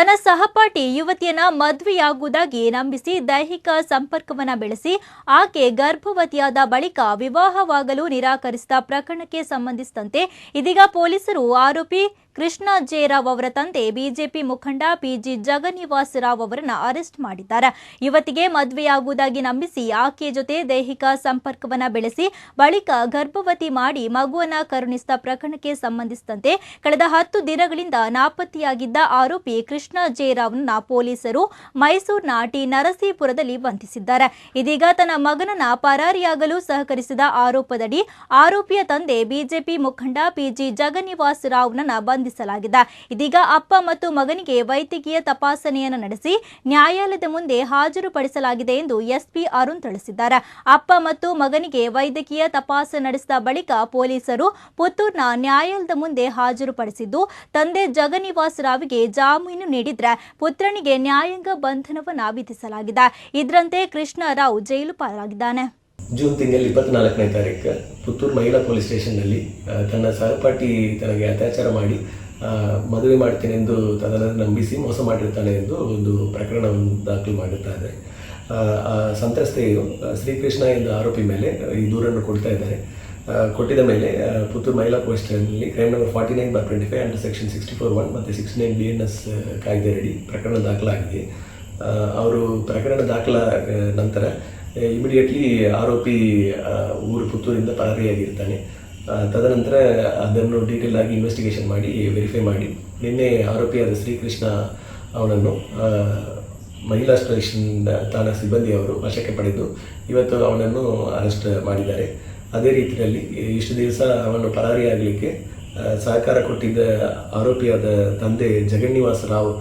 ತನ್ನ ಸಹಪಾಠಿ ಯುವತಿಯನ್ನ ಮದುವೆಯಾಗುವುದಾಗಿ ನಂಬಿಸಿ ದೈಹಿಕ ಸಂಪರ್ಕವನ್ನ ಬೆಳೆಸಿ ಆಕೆ ಗರ್ಭವತಿಯಾದ ಬಳಿಕ ವಿವಾಹವಾಗಲು ನಿರಾಕರಿಸಿದ ಪ್ರಕರಣಕ್ಕೆ ಸಂಬಂಧಿಸಿದಂತೆ ಇದೀಗ ಪೊಲೀಸರು ಆರೋಪಿ ಕೃಷ್ಣ ಜೇರಾವ್ ಅವರ ತಂದೆ, ಬಿಜೆಪಿ ಮುಖಂಡ ಪಿಜಿ ಜಗನ್ನಿವಾಸ್ ರಾವ್ ಅವರನ್ನ ಅರೆಸ್ಟ್ ಮಾಡಿದ್ದಾರೆ. ಯುವತಿಗೆ ಮದುವೆಯಾಗುವುದಾಗಿ ನಂಬಿಸಿ ಆಕೆಯ ಜೊತೆ ದೈಹಿಕ ಸಂಪರ್ಕವನ್ನ ಬೆಳೆಸಿ, ಬಳಿಕ ಗರ್ಭವತಿ ಮಾಡಿ ಮಗುವನ್ನ ಕರುಣಿಸಿದ ಪ್ರಕರಣಕ್ಕೆ ಸಂಬಂಧಿಸಿದಂತೆ ಕಳೆದ ಹತ್ತು ದಿನಗಳಿಂದ ನಾಪತ್ತೆಯಾಗಿದ್ದ ಆರೋಪಿ ಕೃಷ್ಣ ಜೇರಾವ್ನ ಪೊಲೀಸರು ಮೈಸೂರಿನ ಟಿ ನರಸೀಪುರದಲ್ಲಿ ಬಂಧಿಸಿದ್ದಾರೆ. ಇದೀಗ ತನ್ನ ಮಗನನ್ನ ಪರಾರಿಯಾಗಲು ಸಹಕರಿಸಿದ ಆರೋಪದಡಿ ಆರೋಪಿಯ ತಂದೆ, ಬಿಜೆಪಿ ಮುಖಂಡ ಪಿಜಿ ಜಗನ್ನಿವಾಸ್ ರಾವ್ನನ್ನ ಬಂಧಿಸಲಾಗಿದೆ. ಇದೀಗ ಅಪ್ಪ ಮತ್ತು ಮಗನಿಗೆ ವೈದ್ಯಕೀಯ ತಪಾಸಣೆಯನ್ನು ನಡೆಸಿ ನ್ಯಾಯಾಲಯದ ಮುಂದೆ ಹಾಜರುಪಡಿಸಲಾಗಿದೆ ಎಂದು ಎಸ್ಪಿ ಅರುಣ್ ತಿಳಿಸಿದ್ದಾರೆ. ಅಪ್ಪ ಮತ್ತು ಮಗನಿಗೆ ವೈದ್ಯಕೀಯ ತಪಾಸಣೆ ನಡೆಸಿದ ಬಳಿಕ ಪೊಲೀಸರು ಪುತ್ತೂರಿನ ನ್ಯಾಯಾಲಯದ ಮುಂದೆ ಹಾಜರುಪಡಿಸಿದ್ದು, ತಂದೆ ಜಗನಿವಾಸ್ ರಾವ್ಗೆ ಜಾಮೀನು ನೀಡಿದ್ರೆ ಪುತ್ರನಿಗೆ ನ್ಯಾಯಾಂಗ ಬಂಧನವನ್ನು ವಿಧಿಸಲಾಗಿದೆ. ಇದರಂತೆ ಕೃಷ್ಣ ರಾವ್ ಜೈಲು ಪಾಲಾಗಿದ್ದಾನೆ ಜೂನ್ ತಿಂಗಳ ಇಪ್ಪತ್ನಾಲ್ಕನೇ ತಾರೀಕು ಪುತ್ತೂರು ಮಹಿಳಾ ಪೊಲೀಸ್ ಸ್ಟೇಷನ್ನಲ್ಲಿ ತನ್ನ ಸಹಪಾಠಿ ತನಗೆ ಅತ್ಯಾಚಾರ ಮಾಡಿ ಮದುವೆ ಮಾಡ್ತೇನೆಂದು ತನ್ನನ್ನು ನಂಬಿಸಿ ಮೋಸ ಮಾಡಿರ್ತಾನೆ ಎಂದು ಒಂದು ಪ್ರಕರಣವನ್ನು ದಾಖಲು ಮಾಡಿರ್ತಾರೆ ಸಂತ್ರಸ್ತೆಯು ಶ್ರೀಕೃಷ್ಣ ಎಂದು ಆರೋಪಿ ಮೇಲೆ ಈ ದೂರನ್ನು ಕೊಡ್ತಾ ಇದ್ದಾರೆ. ಕೊಟ್ಟಿದ ಮೇಲೆ ಪುತ್ತೂರು ಮಹಿಳಾ police ಸ್ಟೇಷನ್ನಲ್ಲಿ crime number forty nine bar twenty five under section sixty four one ಮತ್ತು sixty nine B N S ಕಾಯ್ದೆಯಡಿ ಪ್ರಕರಣ ದಾಖಲಾಗಿದೆ. ಅವರು ಪ್ರಕರಣ ದಾಖಲ ನಂತರ ಇಮಿಡಿಯೇಟ್ಲಿ ಆರೋಪಿ ಊರು ಪುತ್ತೂರಿಂದ ಪರಾರಿಯಾಗಿರ್ತಾನೆ ತದನಂತರ ಅದನ್ನು ಡೀಟೇಲ್ ಆಗಿ ಇನ್ವೆಸ್ಟಿಗೇಷನ್ ಮಾಡಿ ವೆರಿಫೈ ಮಾಡಿ. ನಿನ್ನೆ ಆರೋಪಿಯಾದ ಶ್ರೀಕೃಷ್ಣ ಅವನನ್ನು ಮಹಿಳಾ ಸ್ಟೇಷನ್ ಠಾಣಾ ಸಿಬ್ಬಂದಿಯವರು ವಶಕ್ಕೆ ಪಡೆದು ಇವತ್ತು ಅವನನ್ನು ಅರೆಸ್ಟ್ ಮಾಡಿದ್ದಾರೆ. ಅದೇ ರೀತಿಯಲ್ಲಿ ಇಷ್ಟು ದಿವಸ ಅವನು ಪರಾರಿಯಾಗಲಿಕ್ಕೆ ಸಹಕಾರ ಕೊಟ್ಟಿದ್ದ ಆರೋಪಿಯಾದ ತಂದೆ ಜಗನ್ನಿವಾಸ ರಾವ್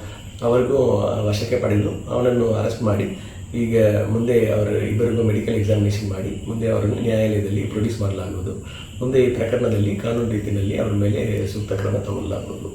ಅವರಿಗೂ ವಶಕ್ಕೆ ಪಡೆದು ಅವನನ್ನು ಅರೆಸ್ಟ್ ಮಾಡಿ. ಈಗ ಮುಂದೆ ಅವರ ಇಬ್ಬರಿಗೂ ಮೆಡಿಕಲ್ ಎಕ್ಸಾಮಿನೇಷನ್ ಮಾಡಿ, ಮುಂದೆ ಅವರನ್ನು ನ್ಯಾಯಾಲಯದಲ್ಲಿ ಪ್ರೊಡ್ಯೂಸ್ ಮಾಡಲಾಗುವುದು. ಮುಂದೆ ಈ ಪ್ರಕರಣದಲ್ಲಿ ಕಾನೂನು ರೀತಿಯಲ್ಲಿ ಅವರ ಮೇಲೆ ಸೂಕ್ತ ಕ್ರಮ ತಗೊಳ್ಳಲಾಗುವುದು.